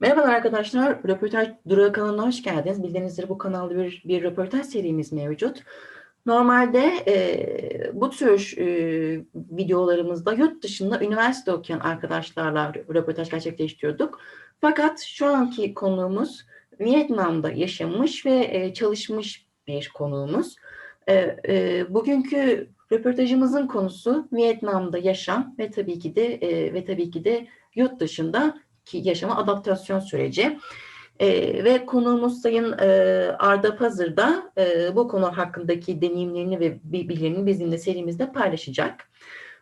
Merhabalar arkadaşlar, Röportaj Durağı kanalına hoş geldiniz. Bildiğiniz üzere bu kanalda bir, bir röportaj serimiz mevcut. Normalde e, bu tür e, videolarımızda yurt dışında üniversite okuyan arkadaşlarla röportaj gerçekleştiriyorduk. Fakat şu anki konuğumuz Vietnam'da yaşamış ve e, çalışmış bir konuğumuz. E, e, bugünkü röportajımızın konusu Vietnam'da yaşam ve tabii ki de e, ve tabii ki de yurt dışında yaşama adaptasyon süreci. E, ve konuğumuz Sayın e, Arda Pazır da e, bu konu hakkındaki deneyimlerini ve bilgilerini bizimle serimizde paylaşacak.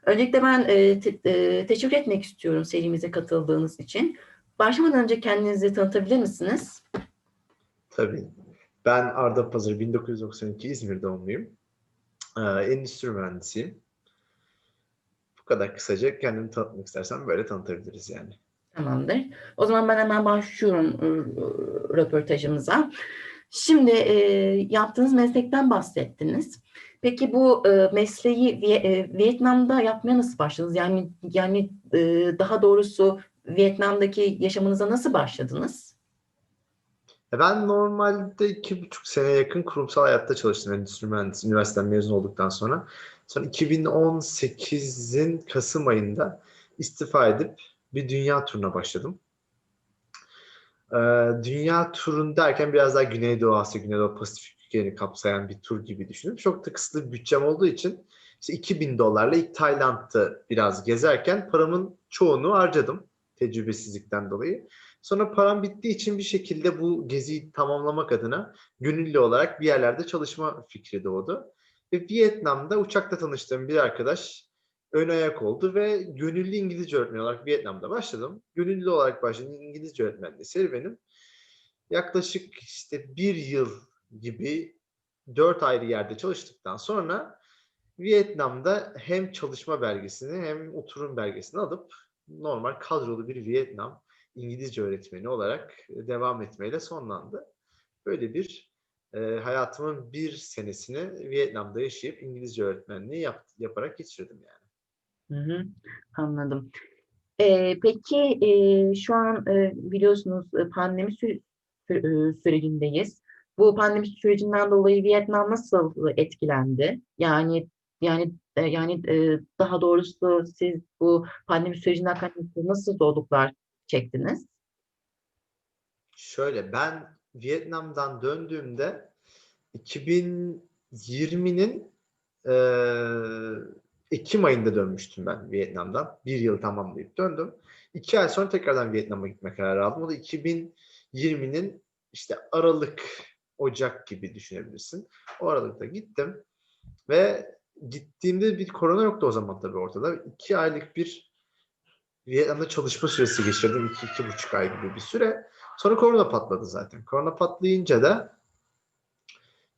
Öncelikle ben e, te, e, teşekkür etmek istiyorum serimize katıldığınız için. Başlamadan önce kendinizi tanıtabilir misiniz? Tabii. Ben Arda Pazır, 1992 İzmir doğumluyum. Ee, endüstri mühendisiyim. Bu kadar kısaca kendimi tanıtmak istersen böyle tanıtabiliriz yani. Tamamdır. O zaman ben hemen başlıyorum röportajımıza. Şimdi e, yaptığınız meslekten bahsettiniz. Peki bu e, mesleği e, Vietnam'da yapmaya nasıl başladınız? Yani yani e, daha doğrusu Vietnam'daki yaşamınıza nasıl başladınız? Ben normalde iki buçuk sene yakın kurumsal hayatta çalıştım endüstri mühendisi üniversiteden mezun olduktan sonra. Sonra 2018'in Kasım ayında istifa edip bir dünya turuna başladım. Ee, dünya turun derken biraz daha Güneydoğu Asya, Güneydoğu Pasifik ülkelerini kapsayan bir tur gibi düşünün. Çok da kısıtlı bir bütçem olduğu için işte 2000 dolarla ilk Tayland'da biraz gezerken paramın çoğunu harcadım tecrübesizlikten dolayı. Sonra param bittiği için bir şekilde bu geziyi tamamlamak adına gönüllü olarak bir yerlerde çalışma fikri doğdu. Ve Vietnam'da uçakta tanıştığım bir arkadaş ön ayak oldu ve gönüllü İngilizce öğretmen olarak Vietnam'da başladım. Gönüllü olarak başladım İngilizce öğretmenliği serüvenim. Yaklaşık işte bir yıl gibi dört ayrı yerde çalıştıktan sonra Vietnam'da hem çalışma belgesini hem oturum belgesini alıp normal kadrolu bir Vietnam İngilizce öğretmeni olarak devam etmeyle sonlandı. Böyle bir e, hayatımın bir senesini Vietnam'da yaşayıp İngilizce öğretmenliği yap, yaparak geçirdim yani. Hı hı, anladım. Ee, peki e, şu an e, biliyorsunuz pandemi sü sü sürecindeyiz. Bu pandemi sürecinden dolayı Vietnam nasıl etkilendi? Yani yani e, yani e, daha doğrusu siz bu pandemi sürecinden kaynaklı nasıl zorluklar çektiniz? Şöyle ben Vietnam'dan döndüğümde 2020'nin e, Ekim ayında dönmüştüm ben Vietnam'dan. Bir yıl tamamlayıp döndüm. İki ay sonra tekrardan Vietnam'a gitme kararı aldım. O da 2020'nin işte Aralık, Ocak gibi düşünebilirsin. O Aralıkta gittim ve gittiğimde bir korona yoktu o zaman tabii ortada. İki aylık bir Vietnam'da çalışma süresi geçirdim. iki, iki buçuk ay gibi bir süre. Sonra korona patladı zaten. Korona patlayınca da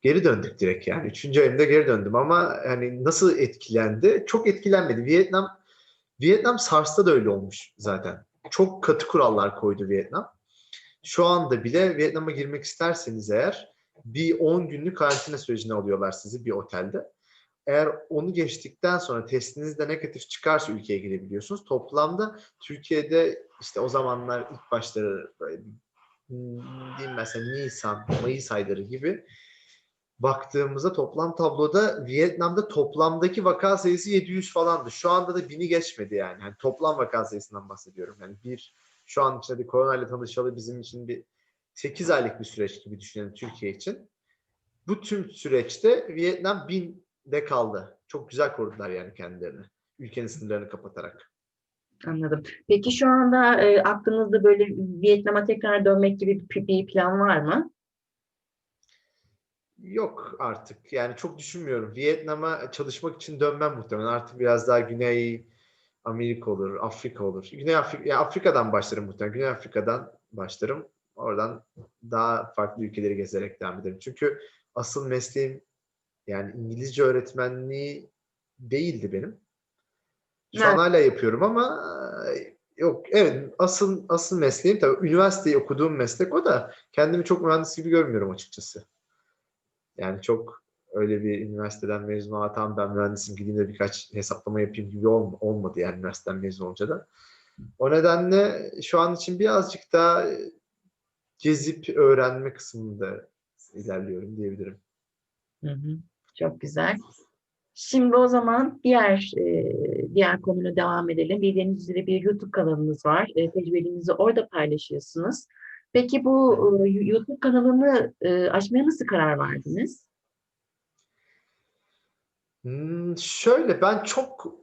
geri döndük direkt yani. Üçüncü ayımda geri döndüm ama hani nasıl etkilendi? Çok etkilenmedi. Vietnam Vietnam SARS'ta da öyle olmuş zaten. Çok katı kurallar koydu Vietnam. Şu anda bile Vietnam'a girmek isterseniz eğer bir 10 günlük karantina sürecine alıyorlar sizi bir otelde. Eğer onu geçtikten sonra testiniz de negatif çıkarsa ülkeye girebiliyorsunuz. Toplamda Türkiye'de işte o zamanlar ilk başları böyle diyeyim mesela Nisan, Mayıs ayları gibi baktığımızda toplam tabloda Vietnam'da toplamdaki vaka sayısı 700 falandı. Şu anda da 1000'i geçmedi yani. yani. Toplam vaka sayısından bahsediyorum. Yani bir şu an bir koronayla tanışalı bizim için bir 8 aylık bir süreç gibi düşünelim Türkiye için. Bu tüm süreçte Vietnam 1000'de kaldı. Çok güzel korudular yani kendilerini. Ülkenin sınırlarını kapatarak. Anladım. Peki şu anda e, aklınızda böyle Vietnam'a tekrar dönmek gibi bir plan var mı? Yok artık. Yani çok düşünmüyorum. Vietnam'a çalışmak için dönmem muhtemelen. Artık biraz daha Güney Amerika olur, Afrika olur. Güney Afrika, yani Afrika'dan başlarım muhtemelen. Güney Afrika'dan başlarım. Oradan daha farklı ülkeleri gezerek devam ederim. Çünkü asıl mesleğim yani İngilizce öğretmenliği değildi benim. Şu evet. an hala yapıyorum ama yok evet asıl asıl mesleğim tabii üniversiteyi okuduğum meslek o da kendimi çok mühendis gibi görmüyorum açıkçası. Yani çok öyle bir üniversiteden mezun olan tam ben mühendisim gideyim de birkaç hesaplama yapayım gibi olmadı yani üniversiteden mezun olunca da. O nedenle şu an için birazcık daha gezip öğrenme kısmında ilerliyorum diyebilirim. Hı hı. Çok güzel. Şimdi o zaman diğer e, diğer konuyla devam edelim. Bildiğiniz üzere bir YouTube kanalınız var. E, tecrübelerinizi orada paylaşıyorsunuz. Peki bu e, YouTube kanalını e, açmaya nasıl karar verdiniz? Hmm, şöyle ben çok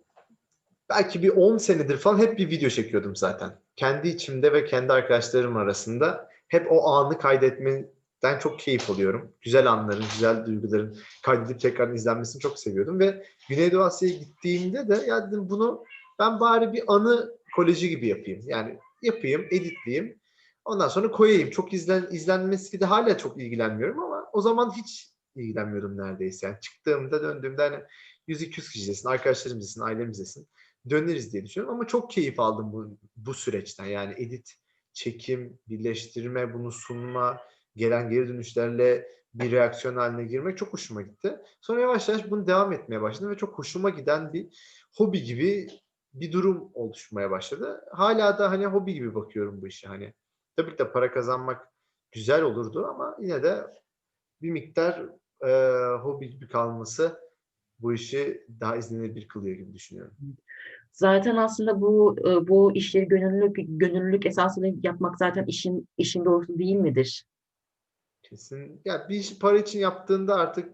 belki bir 10 senedir falan hep bir video çekiyordum zaten. Kendi içimde ve kendi arkadaşlarım arasında hep o anı kaydetmeden çok keyif alıyorum. Güzel anların, güzel duyguların kaydedip tekrar izlenmesini çok seviyordum ve Güneydoğu Asya'ya gittiğimde de ya dedim bunu ben bari bir anı koleji gibi yapayım. Yani yapayım, editleyeyim. Ondan sonra koyayım. Çok izlen, izlenmesi de hala çok ilgilenmiyorum ama o zaman hiç ilgilenmiyordum neredeyse. Yani çıktığımda döndüğümde hani 100-200 kişi izlesin, arkadaşlarım izlesin, ailem izlesin. Döneriz diye düşünüyorum ama çok keyif aldım bu, bu süreçten. Yani edit, çekim, birleştirme, bunu sunma, gelen geri dönüşlerle bir reaksiyon haline girmek çok hoşuma gitti. Sonra yavaş yavaş bunu devam etmeye başladım ve çok hoşuma giden bir hobi gibi bir durum oluşmaya başladı. Hala da hani hobi gibi bakıyorum bu işe. Hani tabii ki de para kazanmak güzel olurdu ama yine de bir miktar e, hobi gibi kalması bu işi daha izlenebilir kılıyor gibi düşünüyorum. Zaten aslında bu e, bu işleri gönüllülük gönüllülük esasında yapmak zaten işin işin doğrusu değil midir? Kesin. Ya bir iş para için yaptığında artık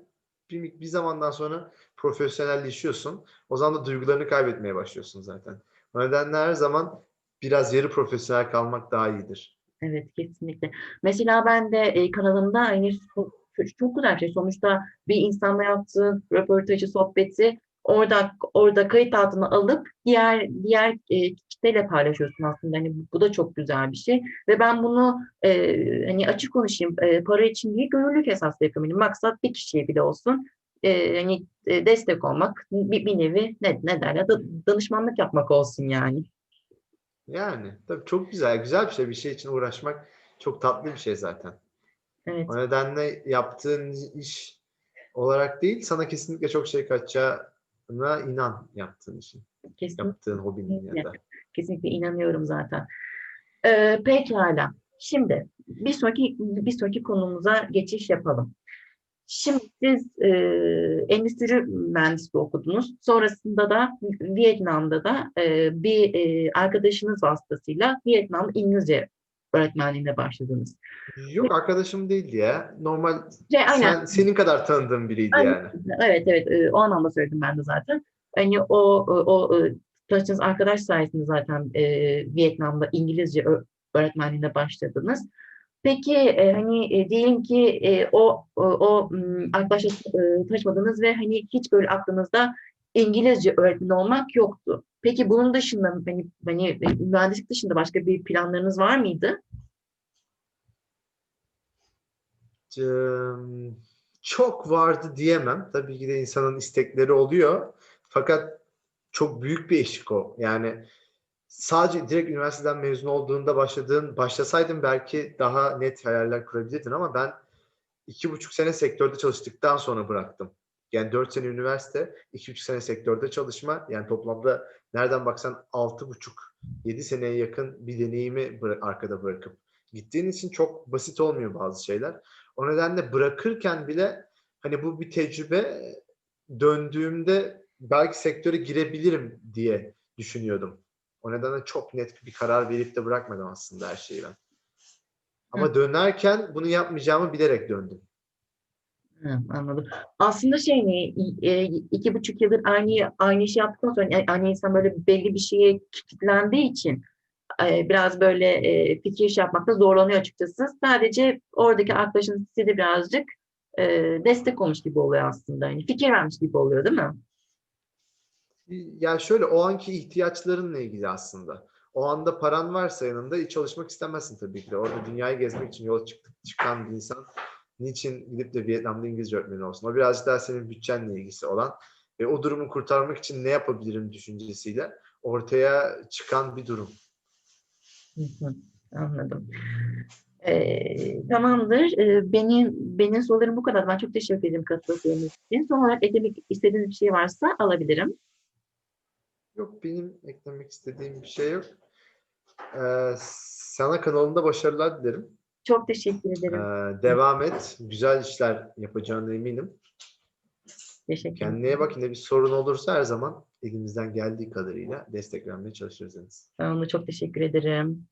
bir, bir zamandan sonra profesyonelleşiyorsun. O zaman da duygularını kaybetmeye başlıyorsun zaten. O nedenle her zaman biraz yarı profesyonel kalmak daha iyidir. Evet kesinlikle. Mesela ben de e, kanalımda hani so- çok güzel şey. Sonuçta bir insanla yaptığın röportajı, sohbeti orada orada kayıt altına alıp diğer diğer e, kitleyle paylaşıyorsun aslında. Hani bu, bu da çok güzel bir şey. Ve ben bunu e, hani açık konuşayım e, para için değil gönüllülük esaslı yapıyorum. Yani maksat bir kişiye bile olsun e, hani e, destek olmak bir, bir nevi ne, ne derler da, danışmanlık yapmak olsun yani. Yani tabii çok güzel, güzel bir şey. Bir şey için uğraşmak çok tatlı bir şey zaten. Evet. O nedenle yaptığın iş olarak değil, sana kesinlikle çok şey kaçacağına inan yaptığın işin, Kesinlikle. yaptığın hobinin ya da. Kesinlikle inanıyorum zaten. Ee, pekala. Şimdi bir sonraki bir sonraki konumuza geçiş yapalım. Şimdi siz e, endüstri mühendisliği okudunuz. Sonrasında da Vietnam'da da e, bir e, arkadaşınız vasıtasıyla Vietnam İngilizce öğretmenliğine başladınız. Yok arkadaşım değildi ya. Normal Şey, aynen. sen senin kadar tanıdığım biriydi Aynen. yani. Evet evet e, o anlamda söyledim ben de zaten. Hani o o, o e, tanıştığınız arkadaş sayesinde zaten e, Vietnam'da İngilizce öğretmenliğine başladınız. Peki e, hani e, diyelim ki e, o o, o m, arkadaşla e, tanışmadınız ve hani hiç böyle aklınızda İngilizce öğretmen olmak yoktu. Peki bunun dışında hani, hani e, mühendislik dışında başka bir planlarınız var mıydı? Çok vardı diyemem. Tabii ki de insanın istekleri oluyor. Fakat çok büyük bir eşik o. Yani sadece direkt üniversiteden mezun olduğunda başladığın, başlasaydın belki daha net hayaller kurabilirdin ama ben iki buçuk sene sektörde çalıştıktan sonra bıraktım. Yani dört sene üniversite, iki buçuk sene sektörde çalışma. Yani toplamda nereden baksan altı buçuk, yedi seneye yakın bir deneyimi arkada bırakıp gittiğin için çok basit olmuyor bazı şeyler. O nedenle bırakırken bile hani bu bir tecrübe döndüğümde belki sektöre girebilirim diye düşünüyordum. O nedenle çok net bir karar verip de bırakmadım aslında her şeyi ben. Ama dönerken bunu yapmayacağımı bilerek döndüm. Hı, anladım. Aslında şey ne e, iki buçuk yıldır aynı aynı işi yaptıktan sonra yani aynı insan böyle belli bir şeye kilitlendiği için e, biraz böyle e, fikir iş yapmakta zorlanıyor açıkçası. Sadece oradaki arkadaşın size birazcık destek olmuş gibi oluyor aslında. Yani fikir vermiş gibi oluyor değil mi? Yani şöyle o anki ihtiyaçlarınla ilgili aslında. O anda paran varsa yanında çalışmak istemezsin tabii ki de. Orada dünyayı gezmek için yola çıktık, çıkan bir insan niçin gidip de Vietnam'da İngilizce öğretmeni olsun? O birazcık daha senin bütçenle ilgisi olan ve o durumu kurtarmak için ne yapabilirim düşüncesiyle ortaya çıkan bir durum. Anladım. Ee, tamamdır. Ee, benim benim sorularım bu kadar. Ben çok teşekkür ederim katıldığınız için. Son olarak eklemek istediğiniz bir şey varsa alabilirim. Yok benim eklemek istediğim bir şey yok. Ee, sana kanalında başarılar dilerim. Çok teşekkür Ee, ederim. devam et. Güzel işler yapacağına eminim. Teşekkür ederim. Kendine bak. Yine bir sorun olursa her zaman elimizden geldiği kadarıyla destek vermeye çalışırız. Sağ olun, çok teşekkür ederim.